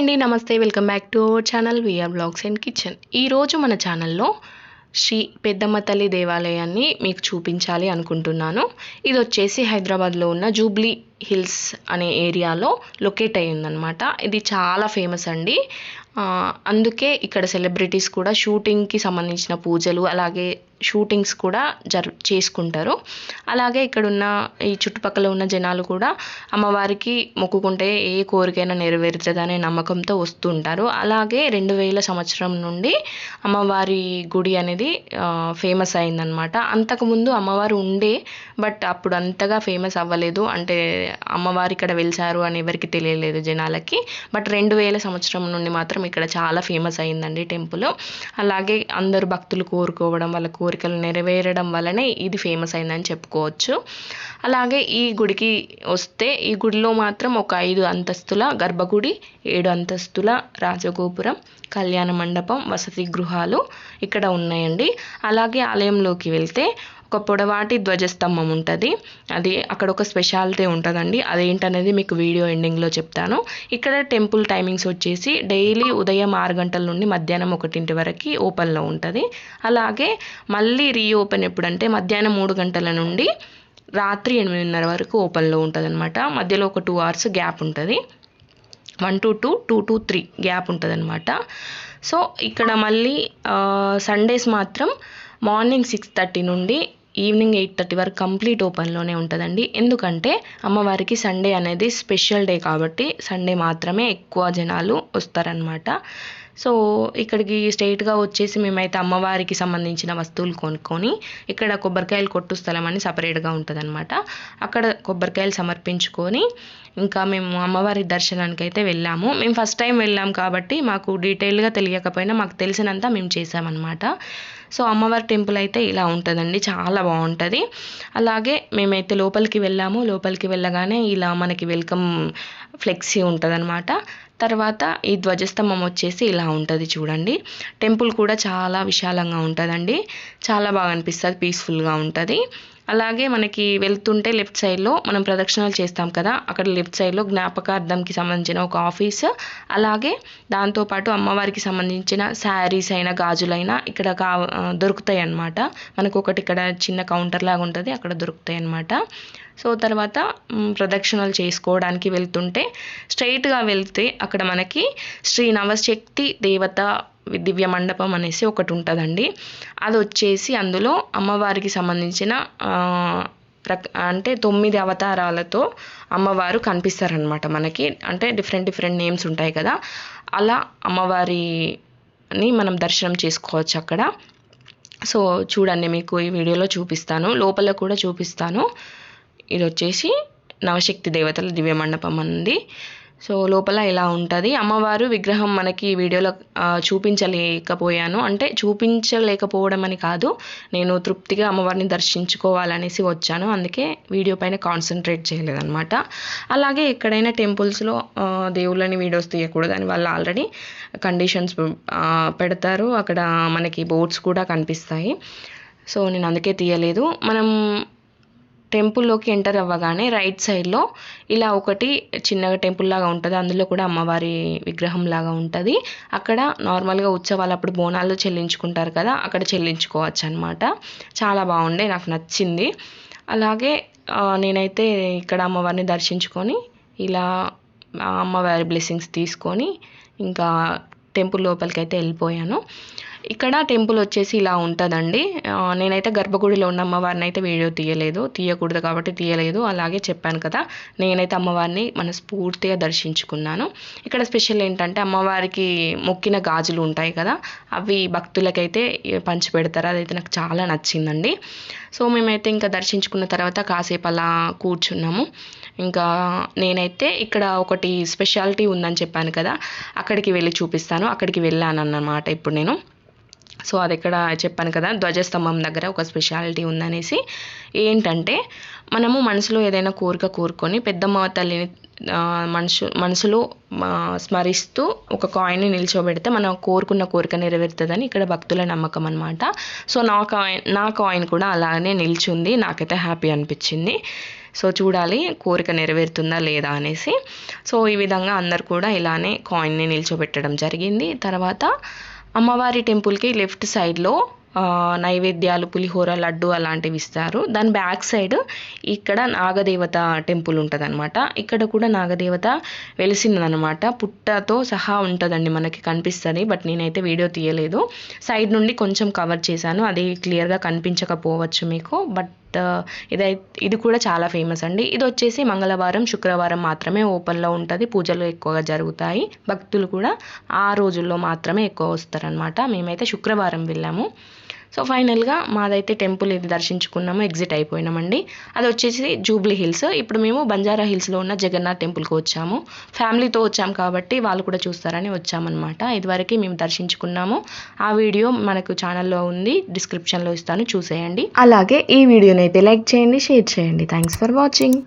అండి నమస్తే welcome back to our channel VR blogs and kitchen. ఈరోజు మన ఛానల్లో శ్రీ పెద్దమ్మ తల్లి దేవాలయాన్ని మీకు చూపించాలి అనుకుంటున్నాను. ఇది వచ్చేసి హైదరాబాద్లో ఉన్న జూబ్లీ హిల్స్ అనే ఏరియాలో లొకేట్ అయ్యిందనమాట ఇది చాలా ఫేమస్ అండి. అందుకే ఇక్కడ సెలబ్రిటీస్ కూడా షూటింగ్కి సంబంధించిన పూజలు అలాగే షూటింగ్స్ కూడా జరు చేసుకుంటారు. అలాగే ఇక్కడున్న ఈ చుట్టుపక్కల ఉన్న జనాలు కూడా అమ్మవారికి మొక్కుకుంటే ఏ కోరికైనా నెరవేరుతుందనే నమ్మకంతో వస్తుంటారు అలాగే రెండు వేల సంవత్సరం నుండి అమ్మవారి గుడి అనేది ఫేమస్ అయిందనమాట అంతకుముందు అమ్మవారు ఉండే బట్ అప్పుడు అంతగా ఫేమస్ అవ్వలేదు. అంటే అమ్మవారు ఇక్కడ వెలిసారు అని ఎవరికి తెలియలేదు జనాలకి. బట్ రెండు వేల సంవత్సరం నుండి మాత్రం ఇక్కడ చాలా ఫేమస్ అయిందండి టెంపుల్. అలాగే అందరు భక్తులు కోరుకోవడం వాళ్ళ కోరికలు నెరవేరడం వల్లనే ఇది ఫేమస్ అయిందని చెప్పుకోవచ్చు. అలాగే ఈ గుడికి వస్తే ఈ గుడిలో మాత్రం ఒక ఐదు అంతస్తుల గర్భగుడి ఏడు అంతస్తుల రాజగోపురం కళ్యాణ మండపం వసతి గృహాలు ఇక్కడ ఉన్నాయండి. అలాగే ఆలయంలోకి వెళ్తే ఒక పొడవాటి ధ్వజస్తంభం ఉంటుంది. అది అక్కడ ఒక స్పెషాలిటీ ఉంటుందండి. అదేంటనేది మీకు వీడియో ఎండింగ్లో చెప్తాను. ఇక్కడ టెంపుల్ టైమింగ్స్ వచ్చేసి డైలీ ఉదయం ఆరు గంటల నుండి మధ్యాహ్నం ఒకటింటి వరకు ఓపెన్లో ఉంటుంది. అలాగే మళ్ళీ రీఓపెన్ ఎప్పుడంటే మధ్యాహ్నం మూడు గంటల నుండి రాత్రి ఎనిమిదిన్నర వరకు ఓపెన్లో ఉంటుంది అనమాట మధ్యలో ఒక టూ అవర్స్ గ్యాప్ ఉంటుంది. One to two two to three gap ఉంటుంది అనమాట సో ఇక్కడ మళ్ళీ సండేస్ మాత్రం మార్నింగ్ సిక్స్ థర్టీ నుండి ఈవినింగ్ ఎయిట్ థర్టీ వరకు కంప్లీట్ ఓపెన్లోనే ఉంటుందండి. ఎందుకంటే అమ్మవారికి సండే అనేది స్పెషల్ డే కాబట్టి సండే మాత్రమే ఎక్కువ జనాలు వస్తారనమాట సో ఇక్కడికి స్ట్రైట్గా వచ్చేసి మేమైతే అమ్మవారికి సంబంధించిన వస్తువులు కొనుక్కొని ఇక్కడ కొబ్బరికాయలు కొట్టు స్థలం అని సపరేట్గా ఉంటుందన్నమాట. అక్కడ కొబ్బరికాయలు సమర్పించుకొని ఇంకా మేము అమ్మవారి దర్శనానికి అయితే వెళ్ళాము. మేము ఫస్ట్ టైం వెళ్ళాం కాబట్టి మాకు డీటెయిల్గా తెలియకపోయినా మాకు తెలిసినంత మేము చేసామన్నమాట సో అమ్మవారి టెంపుల్ అయితే ఇలా ఉంటుందండి చాలా బాగుంటుంది. అలాగే మేమైతే లోపలికి వెళ్ళాము లోపలికి వెళ్ళగానే ఇలా మనకి వెల్కమ్ ఫ్లెక్సీ ఉంటుందన్నమాట. తర్వాత ఈ ధ్వజస్తంభం వచ్చేసి ఇలా ఉంటుంది చూడండి. టెంపుల్ కూడా చాలా విశాలంగా ఉంటుందండి చాలా బాగా అనిపిస్తుంది పీస్ఫుల్గా ఉంటుంది. అలాగే మనకి వెళ్తుంటే లెఫ్ట్ సైడ్లో మనం ప్రదక్షిణాలు చేస్తాం కదా అక్కడ లెఫ్ట్ సైడ్లో జ్ఞాపకార్థంకి సంబంధించిన ఒక ఆఫీస్ అలాగే దాంతోపాటు అమ్మవారికి సంబంధించిన శారీస్ అయినా గాజులైనా ఇక్కడ కా దొరుకుతాయి అన్నమాట మనకు ఒకటి ఇక్కడ చిన్న కౌంటర్ లాగా ఉంటుంది అక్కడ దొరుకుతాయి అన్నమాట సో తర్వాత ప్రదక్షిణలు చేసుకోవడానికి వెళ్తుంటే స్ట్రైట్గా వెళ్తే అక్కడ మనకి శ్రీ నవశక్తి దేవత దివ్య మండపం అనేసి ఒకటి ఉంటుందండి. అది వచ్చేసి అందులో అమ్మవారికి సంబంధించిన రక అంటే తొమ్మిది అవతారాలతో అమ్మవారు కనిపిస్తారనమాట మనకి. అంటే డిఫరెంట్ డిఫరెంట్ నేమ్స్ ఉంటాయి కదా. అలా అమ్మవారిని మనం దర్శనం చేసుకోవచ్చు అక్కడ. సో చూడండి మీకు ఈ వీడియోలో చూపిస్తాను. లోపల కూడా చూపిస్తాను. ఇది వచ్చేసి నవశక్తి దేవతల దివ్య మండపం అండి. సో లోపల ఇలా ఉంటుంది. అమ్మవారు విగ్రహం మనకి వీడియోలో చూపించలేకపోయాను. అంటే చూపించలేకపోవడం అని కాదు నేను తృప్తిగా అమ్మవారిని దర్శించుకోవాలనేసి వచ్చాను. అందుకే వీడియో పైన కాన్సన్ట్రేట్ చేయలేదన్నమాట. అలాగే ఎక్కడైనా టెంపుల్స్లో దేవుళ్ళని వీడియోస్ తీయకూడదని వాళ్ళు ఆల్రెడీ కండిషన్స్ పెడతారు. అక్కడ మనకి బోర్డ్స్ కూడా కనిపిస్తాయి. సో నేను అందుకే తీయలేదు. మనం టెంపుల్లోకి ఎంటర్ అవ్వగానే రైట్ సైడ్లో ఇలా ఒకటి చిన్నగా టెంపుల్ లాగా ఉంటుంది. అందులో కూడా అమ్మవారి విగ్రహం లాగా ఉంటుంది. అక్కడ నార్మల్గా ఉత్సవాలు అప్పుడు బోనాలు చెల్లించుకుంటారు కదా అక్కడ చెల్లించుకోవచ్చు అనమాట చాలా బాగుండే నాకు నచ్చింది. అలాగే నేనైతే ఇక్కడ అమ్మవారిని దర్శించుకొని ఇలా అమ్మవారి బ్లెస్సింగ్స్ తీసుకొని ఇంకా టెంపుల్ లోపలికి అయితే వెళ్ళిపోయాను. ఇక్కడ టెంపుల్ వచ్చేసి ఇలా ఉంటుందండి. నేనైతే గర్భగుడిలో ఉన్న అమ్మవారిని అయితే వీడియో తీయలేదు. తీయకూడదు కాబట్టి తీయలేదు. అలాగే చెప్పాను కదా నేనైతే అమ్మవారిని మనస్ఫూర్తిగా దర్శించుకున్నాను. ఇక్కడ స్పెషల్ ఏంటంటే అమ్మవారికి మొక్కిన గాజులు ఉంటాయి కదా అవి భక్తులకైతే పంచి పెడతారు అదైతే నాకు చాలా నచ్చిందండి. సో మేమైతే ఇంకా దర్శించుకున్న తర్వాత కాసేపు అలా కూర్చున్నాము. ఇంకా నేనైతే ఇక్కడ ఒకటి స్పెషాలిటీ ఉందని చెప్పాను కదా అక్కడికి వెళ్ళి చూపిస్తాను. అక్కడికి వెళ్ళాను అన్నమాట ఇప్పుడు నేను. సో అది ఇక్కడ చెప్పాను కదా ధ్వజస్తంభం దగ్గర ఒక స్పెషాలిటీ ఉందనేసి. ఏంటంటే మనము మనసులో ఏదైనా కోరిక కోరుకొని పెద్దమ్మ తల్లిని మనసు మనసులో స్మరిస్తూ ఒక కాయిన్ని నిల్చోబెడితే మనం కోరుకున్న కోరిక నెరవేరుతుందని ఇక్కడ భక్తుల నమ్మకం అనమాట సో నా కాయిన్ నా కాయిన్ కూడా అలానే నిల్చుంది నాకైతే హ్యాపీ అనిపించింది. సో చూడాలి కోరిక నెరవేరుతుందా లేదా అనేసి. సో ఈ విధంగా అందరు కూడా ఇలానే కాయిన్ని నిల్చోబెట్టడం జరిగింది. తర్వాత అమ్మవారి టెంపుల్కి లెఫ్ట్ సైడ్లో నైవేద్యాలు పులిహోర లడ్డు అలాంటివి ఇస్తారు. దాని బ్యాక్ సైడ్ ఇక్కడ నాగదేవత టెంపుల్ ఉంటుంది ఇక్కడ కూడా నాగదేవత వెలిసిందనమాట పుట్టతో సహా ఉంటుందండి మనకి కనిపిస్తుంది బట్ నేనైతే వీడియో తీయలేదు. సైడ్ నుండి కొంచెం కవర్ చేశాను. అది క్లియర్గా కనిపించకపోవచ్చు మీకు బట్ ఇదై ఇది కూడా చాలా ఫేమస్ అండి. ఇది వచ్చేసి మంగళవారం శుక్రవారం మాత్రమే ఓపెన్లో ఉంటుంది. పూజలు ఎక్కువగా జరుగుతాయి. భక్తులు కూడా ఆ రోజుల్లో మాత్రమే ఎక్కువ వస్తారనమాట మేమైతే శుక్రవారం వెళ్ళాము. సో ఫైనల్గా మాదైతే టెంపుల్ ఇది దర్శించుకున్నాము ఎగ్జిట్ అయిపోయినామండి. అది వచ్చేసి జూబ్లీ హిల్స్. ఇప్పుడు మేము బంజారా హిల్స్లో ఉన్న జగన్నాథ్ టెంపుల్కి వచ్చాము. ఫ్యామిలీతో వచ్చాము కాబట్టి వాళ్ళు కూడా చూస్తారని వచ్చామన్నమాట. ఇదివరకు మేము దర్శించుకున్నాము. ఆ వీడియో మనకు ఛానల్లో ఉంది డిస్క్రిప్షన్లో ఇస్తాను చూసేయండి. అలాగే ఈ వీడియోని అయితే లైక్ చేయండి షేర్ చేయండి. Thanks for watching.